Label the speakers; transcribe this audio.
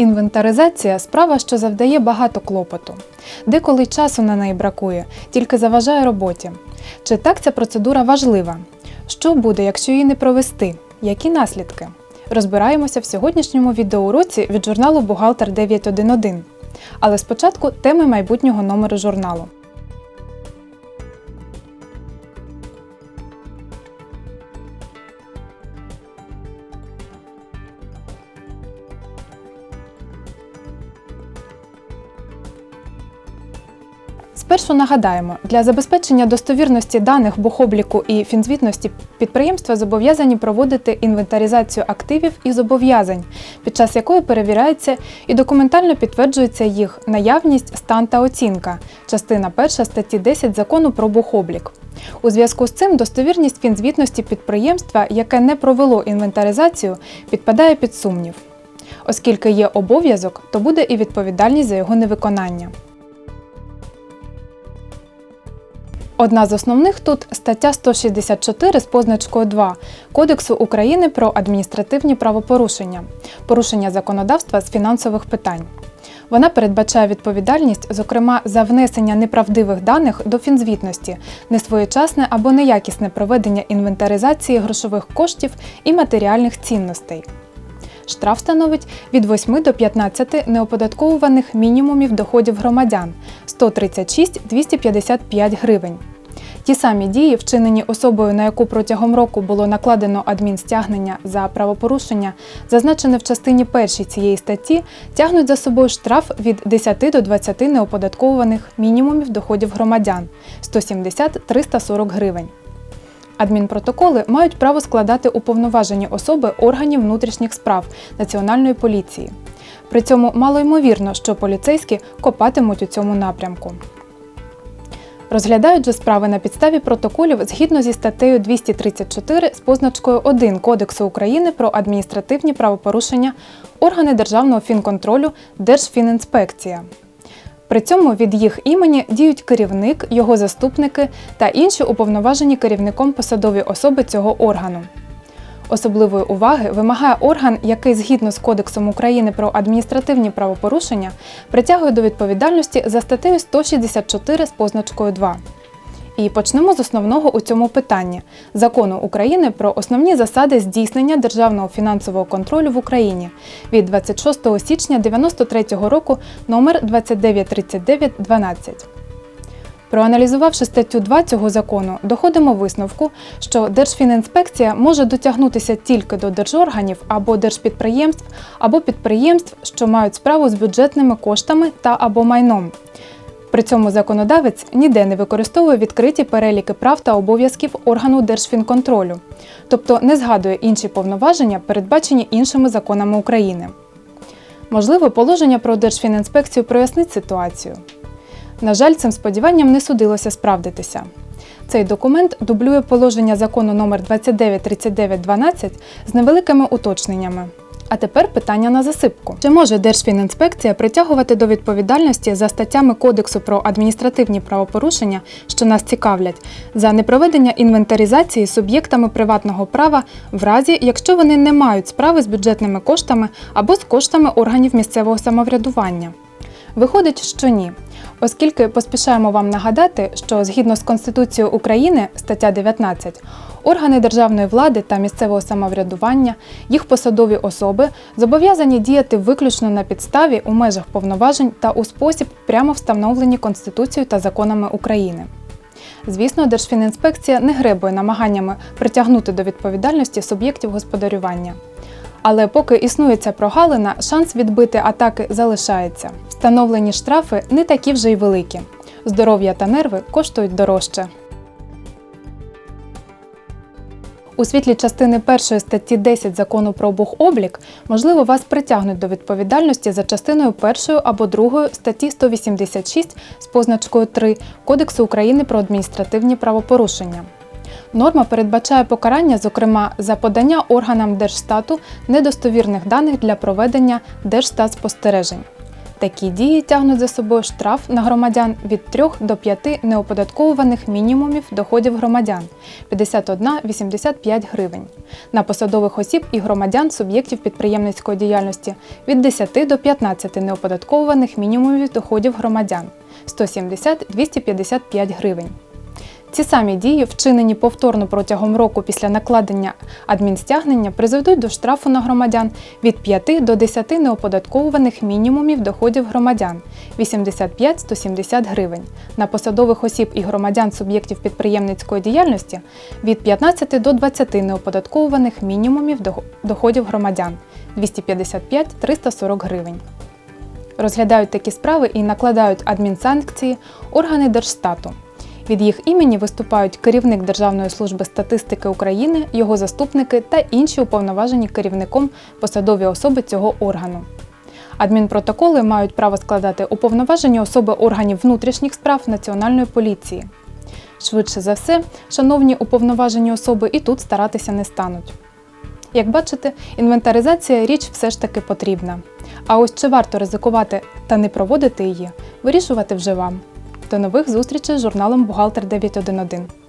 Speaker 1: Інвентаризація справа, що завдає багато клопоту. Деколи часу на неї бракує, тільки заважає роботі. Чи так ця процедура важлива? Що буде, якщо її не провести? Які наслідки? Розбираємося в сьогоднішньому відеоуроці від журналу Бухгалтер 911. Але спочатку теми майбутнього номеру журналу. Спершу нагадаємо, для забезпечення достовірності даних бухобліку і фінзвітності підприємства зобов'язані проводити інвентаризацію активів і зобов'язань, під час якої перевіряється і документально підтверджується їх наявність, стан та оцінка, частина 1 статті 10 закону про бухоблік. У зв'язку з цим достовірність фінзвітності підприємства, яке не провело інвентаризацію, підпадає під сумнів. Оскільки є обов'язок, то буде і відповідальність за його невиконання. Одна з основних тут стаття 164 з позначкою 2 Кодексу України про адміністративні правопорушення, порушення законодавства з фінансових питань. Вона передбачає відповідальність, зокрема, за внесення неправдивих даних до фінзвітності, несвоєчасне або неякісне проведення інвентаризації грошових коштів і матеріальних цінностей. Штраф становить від 8 до 15 неоподатковуваних мінімумів доходів громадян 136 255 гривень. Ті самі дії, вчинені особою, на яку протягом року було накладено адмінстягнення за правопорушення, зазначене в частині першій цієї статті, тягнуть за собою штраф від 10 до 20 неоподатковуваних мінімумів доходів громадян 170-340 гривень. Адмінпротоколи мають право складати уповноважені особи органів внутрішніх справ Національної поліції. При цьому малоймовірно, що поліцейські копатимуть у цьому напрямку. Розглядають же справи на підставі протоколів згідно зі статтею 234 з позначкою 1 Кодексу України про адміністративні правопорушення органи державного фінконтролю Держфінінспекція. При цьому від їх імені діють керівник, його заступники та інші уповноважені керівником посадові особи цього органу. Особливої уваги вимагає орган, який згідно з Кодексом України про адміністративні правопорушення притягує до відповідальності за статтею 164 з позначкою 2. І почнемо з основного у цьому питанні закону України про основні засади здійснення державного фінансового контролю в Україні від 26 січня 1993 року номер 293912. Проаналізувавши статтю 2 цього закону, доходимо висновку, що Держфінінспекція може дотягнутися тільки до держорганів або держпідприємств, або підприємств, що мають справу з бюджетними коштами та або майном. При цьому законодавець ніде не використовує відкриті переліки прав та обов'язків органу Держфінконтролю, тобто не згадує інші повноваження, передбачені іншими законами України. Можливо, положення про Держфінінспекцію прояснить ситуацію. На жаль, цим сподіванням не судилося справдитися. Цей документ дублює положення закону номер 293912 з невеликими уточненнями. А тепер питання на засипку. Чи може Держфінінспекція притягувати до відповідальності за статтями Кодексу про адміністративні правопорушення, що нас цікавлять, за непроведення інвентаризації суб'єктами приватного права в разі, якщо вони не мають справи з бюджетними коштами або з коштами органів місцевого самоврядування? Виходить, що ні. Оскільки поспішаємо вам нагадати, що згідно з Конституцією України, стаття 19, органи державної влади та місцевого самоврядування, їх посадові особи зобов'язані діяти виключно на підставі у межах повноважень та у спосіб, прямо встановлені Конституцією та законами України. Звісно, Держфінінспекція не гребує намаганнями притягнути до відповідальності суб'єктів господарювання. Але поки існує ця прогалина, шанс відбити атаки залишається. Встановлені штрафи не такі вже й великі. Здоров'я та нерви коштують дорожче. У світлі частини 1 статті 10 закону про бухоблік, можливо, вас притягнуть до відповідальності за частиною 1 або 2 статті 186 з позначкою 3 Кодексу України про адміністративні правопорушення. Норма передбачає покарання, зокрема, за подання органам Держстату недостовірних даних для проведення держстатспостережень. Такі дії тягнуть за собою штраф на громадян від 3 до 5 неоподатковуваних мінімумів доходів громадян 51,85 гривень, на посадових осіб і громадян суб'єктів підприємницької діяльності від 10 до 15 неоподатковуваних мінімумів доходів громадян 170-255 гривень. Ці самі дії, вчинені повторно протягом року після накладення адмінстягнення, призведуть до штрафу на громадян від 5 до 10 неоподатковуваних мінімумів доходів громадян 85-170 гривень, на посадових осіб і громадян суб'єктів підприємницької діяльності від 15 до 20 неоподатковуваних мінімумів доходів громадян 255-340 гривень. Розглядають такі справи і накладають адмінсанкції органи Держстату. Від їх імені виступають керівник Державної служби статистики України, його заступники та інші уповноважені керівником посадові особи цього органу. Адмінпротоколи мають право складати уповноважені особи органів внутрішніх справ Національної поліції. Швидше за все, шановні уповноважені особи і тут старатися не стануть. Як бачите, інвентаризація річ все ж таки потрібна. А ось чи варто ризикувати та не проводити її, вирішувати вже вам. До нових зустрічей з журналом Бухгалтер 911.